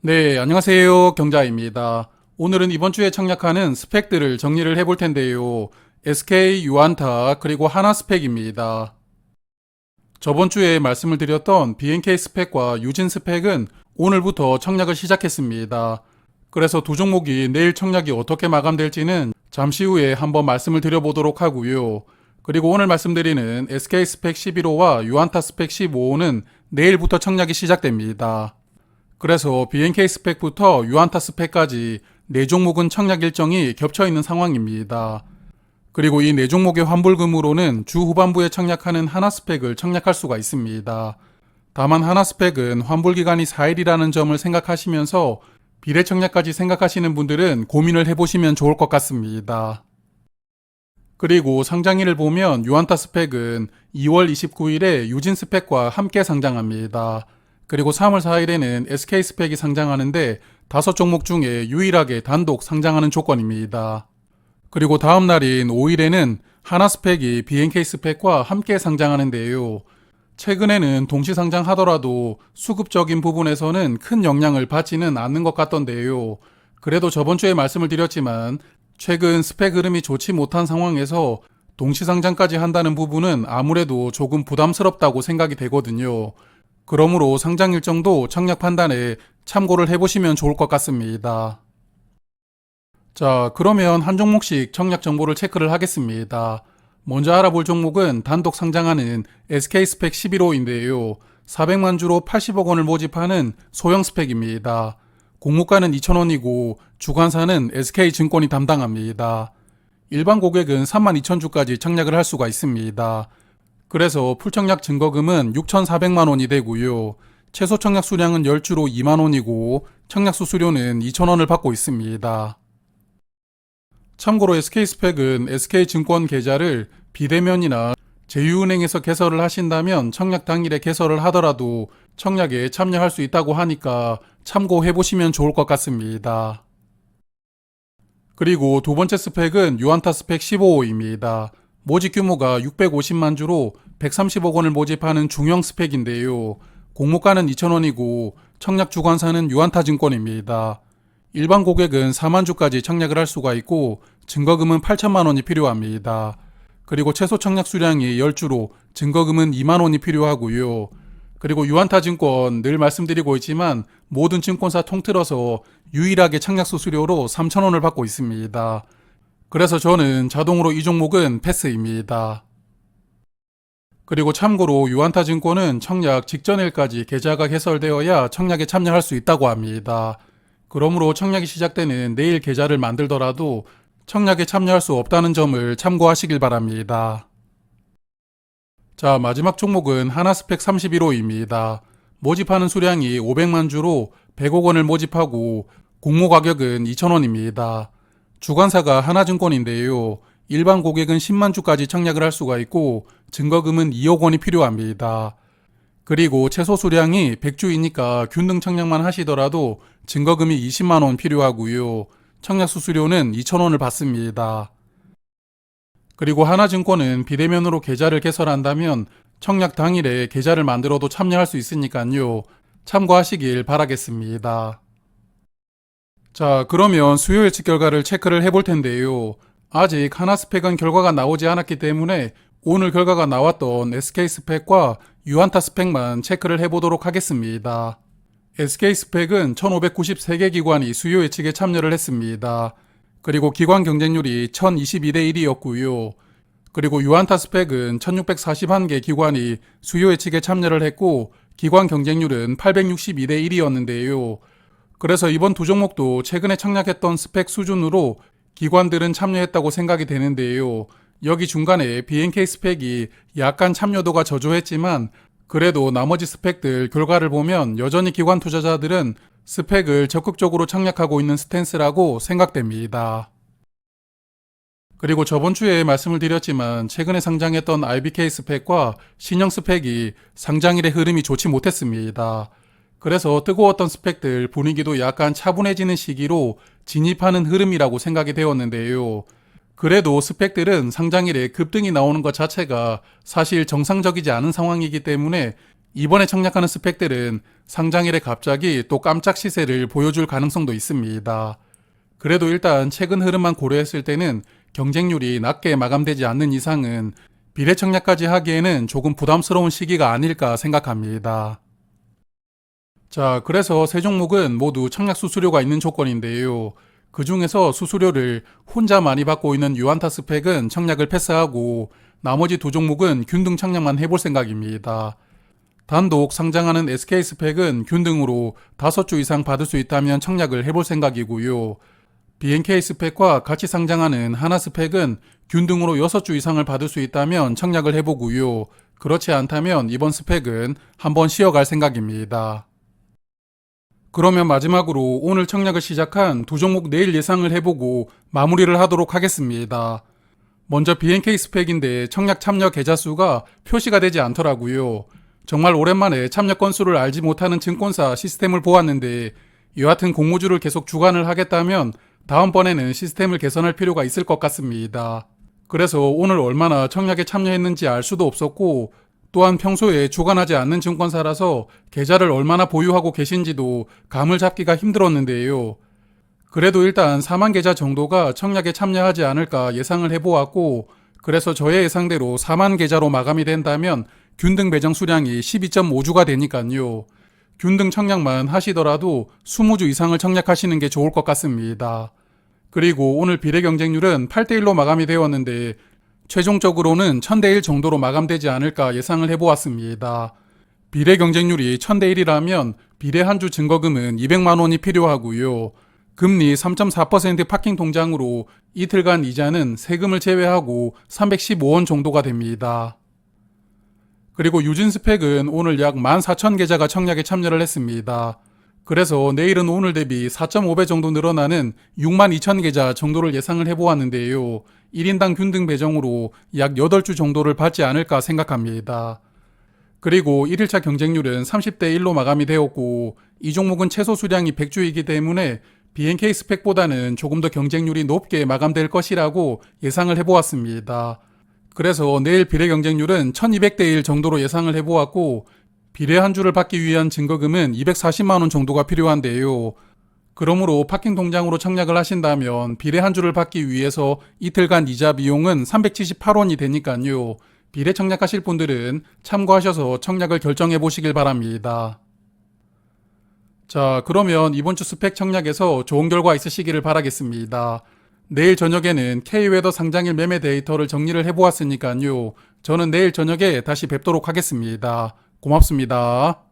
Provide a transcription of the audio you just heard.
네, 안녕하세요. 경자입니다. 오늘은 이번 주에 청약하는 스펙들을 정리를 해볼 텐데요. SK, 유안타, 그리고 하나 스펙입니다. 저번 주에 말씀을 드렸던 BNK 스펙과 유진 스펙은 오늘부터 청약을 시작했습니다. 그래서 두 종목이 내일 청약이 어떻게 마감될지는 잠시 후에 한번 말씀을 드려보도록 하고요. 그리고 오늘 말씀드리는 SK 스펙 11호와 유안타 스펙 15호는 내일부터 청약이 시작됩니다. 그래서 BNK 스펙부터 유안타 스펙까지 네 종목은 청약 일정이 겹쳐 있는 상황입니다. 그리고 이 네 종목의 환불금으로는 주 후반부에 청약하는 하나 스펙을 청약할 수가 있습니다. 다만 하나 스펙은 환불 기간이 4일이라는 점을 생각하시면서 비례 청약까지 생각하시는 분들은 고민을 해보시면 좋을 것 같습니다. 그리고 상장일을 보면 유안타 스펙은 2월 29일에 유진 스펙과 함께 상장합니다. 그리고 3월 4일에는 SK 스펙이 상장하는데 다섯 종목 중에 유일하게 단독 상장하는 조건입니다. 그리고 다음 날인 5일에는 하나 스펙이 BNK 스펙과 함께 상장하는데요. 최근에는 동시 상장하더라도 수급적인 부분에서는 큰 영향을 받지는 않는 것 같던데요. 그래도 저번 주에 말씀을 드렸지만 최근 스펙 흐름이 좋지 못한 상황에서 동시 상장까지 한다는 부분은 아무래도 조금 부담스럽다고 생각이 되거든요. 그러므로 상장 일정도 청약 판단에 참고를 해보시면 좋을 것 같습니다. 자, 그러면 한 종목씩 청약 정보를 체크를 하겠습니다. 먼저 알아볼 종목은 단독 상장하는 SK 스펙 11호인데요. 400만 주로 80억 원을 모집하는 소형 스펙입니다. 공모가는 2,000원이고 주관사는 SK증권이 담당합니다. 일반 고객은 32,000주까지 청약을 할 수가 있습니다. 그래서 풀청약 증거금은 6,400만 원이 되고요. 최소 청약 수량은 10주로 2만 원이고 청약 수수료는 2,000원을 받고 있습니다. 참고로 SK스펙은 SK증권 계좌를 비대면이나 제휴은행에서 개설을 하신다면 청약 당일에 개설을 하더라도 청약에 참여할 수 있다고 하니까 참고해 보시면 좋을 것 같습니다. 그리고 두 번째 스펙은 유안타 스펙 15호입니다. 모집 규모가 650만 주로 130억 원을 모집하는 중형 스펙인데요. 공모가는 2,000원이고 청약 주관사는 유안타 증권입니다. 일반 고객은 4만 주까지 청약을 할 수가 있고 증거금은 8천만 원이 필요합니다. 그리고 최소 청약 수량이 10주로 증거금은 2만 원이 필요하고요. 그리고 유한타 증권 늘 말씀드리고 있지만 모든 증권사 통틀어서 유일하게 청약 수수료로 3천 원을 받고 있습니다. 그래서 저는 자동으로 이 종목은 패스입니다. 그리고 참고로 유한타 증권은 청약 직전일까지 계좌가 개설되어야 청약에 참여할 수 있다고 합니다. 그러므로 청약이 시작되는 내일 계좌를 만들더라도 청약에 참여할 수 없다는 점을 참고하시길 바랍니다. 자, 마지막 종목은 하나스펙 31호입니다. 모집하는 수량이 500만 주로 100억 원을 모집하고 공모 가격은 2,000원입니다. 주관사가 하나증권인데요. 일반 고객은 10만 주까지 청약을 할 수가 있고 증거금은 2억 원이 필요합니다. 그리고 최소 수량이 100주이니까 균등 청약만 하시더라도 증거금이 20만 원 필요하고요. 청약 수수료는 2천 원을 받습니다. 그리고 하나증권은 비대면으로 계좌를 개설한다면 청약 당일에 계좌를 만들어도 참여할 수 있으니까요. 참고하시길 바라겠습니다. 자, 그러면 수요 예측 결과를 체크를 해볼 텐데요. 아직 하나 스펙은 결과가 나오지 않았기 때문에 오늘 결과가 나왔던 SK 스펙과 유한타 스펙만 체크를 해보도록 하겠습니다. SK 스펙은 1593개 기관이 수요 예측에 참여를 했습니다. 그리고 기관 경쟁률이 1022대 1이었고요. 그리고 유한타 스펙은 1641개 기관이 수요 예측에 참여를 했고 기관 경쟁률은 862대 1이었는데요. 그래서 이번 두 종목도 최근에 청약했던 스펙 수준으로 기관들은 참여했다고 생각이 되는데요. 여기 중간에 BNK 스펙이 약간 참여도가 저조했지만 그래도 나머지 스펙들 결과를 보면 여전히 기관 투자자들은 스펙을 적극적으로 청약하고 있는 스탠스라고 생각됩니다. 그리고 저번 주에 말씀을 드렸지만 최근에 상장했던 IBK 스펙과 신형 스펙이 상장일의 흐름이 좋지 못했습니다. 그래서 뜨거웠던 스펙들 분위기도 약간 차분해지는 시기로 진입하는 흐름이라고 생각이 되었는데요. 그래도 스펙들은 상장일에 급등이 나오는 것 자체가 사실 정상적이지 않은 상황이기 때문에 이번에 청약하는 스펙들은 상장일에 갑자기 또 깜짝 시세를 보여줄 가능성도 있습니다. 그래도 일단 최근 흐름만 고려했을 때는 경쟁률이 낮게 마감되지 않는 이상은 비례 청약까지 하기에는 조금 부담스러운 시기가 아닐까 생각합니다. 자, 그래서 세 종목은 모두 청약 수수료가 있는 조건인데요. 그 중에서 수수료를 혼자 많이 받고 있는 유한타 스펙은 청약을 패스하고 나머지 두 종목은 균등 청약만 해볼 생각입니다. 단독 상장하는 SK 스펙은 균등으로 5주 이상 받을 수 있다면 청약을 해볼 생각이고요. BNK 스펙과 같이 상장하는 하나 스펙은 균등으로 6주 이상을 받을 수 있다면 청약을 해보고요. 그렇지 않다면 이번 스펙은 한번 쉬어갈 생각입니다. 그러면 마지막으로 오늘 청약을 시작한 두 종목 내일 예상을 해보고 마무리를 하도록 하겠습니다. 먼저 BNK 스펙인데 청약 참여 계좌 수가 표시가 되지 않더라고요. 정말 오랜만에 참여 건수를 알지 못하는 증권사 시스템을 보았는데 여하튼 공모주를 계속 주관을 하겠다면 다음번에는 시스템을 개선할 필요가 있을 것 같습니다. 그래서 오늘 얼마나 청약에 참여했는지 알 수도 없었고 또한 평소에 주관하지 않는 증권사라서 계좌를 얼마나 보유하고 계신지도 감을 잡기가 힘들었는데요. 그래도 일단 4만 계좌 정도가 청약에 참여하지 않을까 예상을 해보았고 그래서 저의 예상대로 4만 계좌로 마감이 된다면 균등 배정 수량이 12.5주가 되니까요. 균등 청약만 하시더라도 20주 이상을 청약하시는 게 좋을 것 같습니다. 그리고 오늘 비례 경쟁률은 8대1로 마감이 되었는데 최종적으로는 1000대1 정도로 마감되지 않을까 예상을 해보았습니다. 비례 경쟁률이 1000대1이라면 비례 한 주 증거금은 200만 원이 필요하고요. 금리 3.4% 파킹 통장으로 이틀간 이자는 세금을 제외하고 315원 정도가 됩니다. 그리고 유진 스펙은 오늘 약 14,000계좌가 청약에 참여를 했습니다. 그래서 내일은 오늘 대비 4.5배 정도 늘어나는 62,000계좌 정도를 예상을 해보았는데요. 1인당 균등 배정으로 약 8주 정도를 받지 않을까 생각합니다. 그리고 1일차 경쟁률은 30대 1로 마감이 되었고 이 종목은 최소 수량이 100주이기 때문에 BNK 스펙보다는 조금 더 경쟁률이 높게 마감될 것이라고 예상을 해보았습니다. 그래서 내일 비례 경쟁률은 1200대 1 정도로 예상을 해보았고 비례 한 주를 받기 위한 증거금은 240만 원 정도가 필요한데요. 그러므로 파킹 통장으로 청약을 하신다면 비례 한 주를 받기 위해서 이틀간 이자 비용은 378원이 되니까요. 비례 청약하실 분들은 참고하셔서 청약을 결정해 보시길 바랍니다. 자, 그러면 이번 주 스펙 청약에서 좋은 결과 있으시기를 바라겠습니다. 내일 저녁에는 K웨더 상장일 매매 데이터를 정리를 해보았으니까요. 저는 내일 저녁에 다시 뵙도록 하겠습니다. 고맙습니다.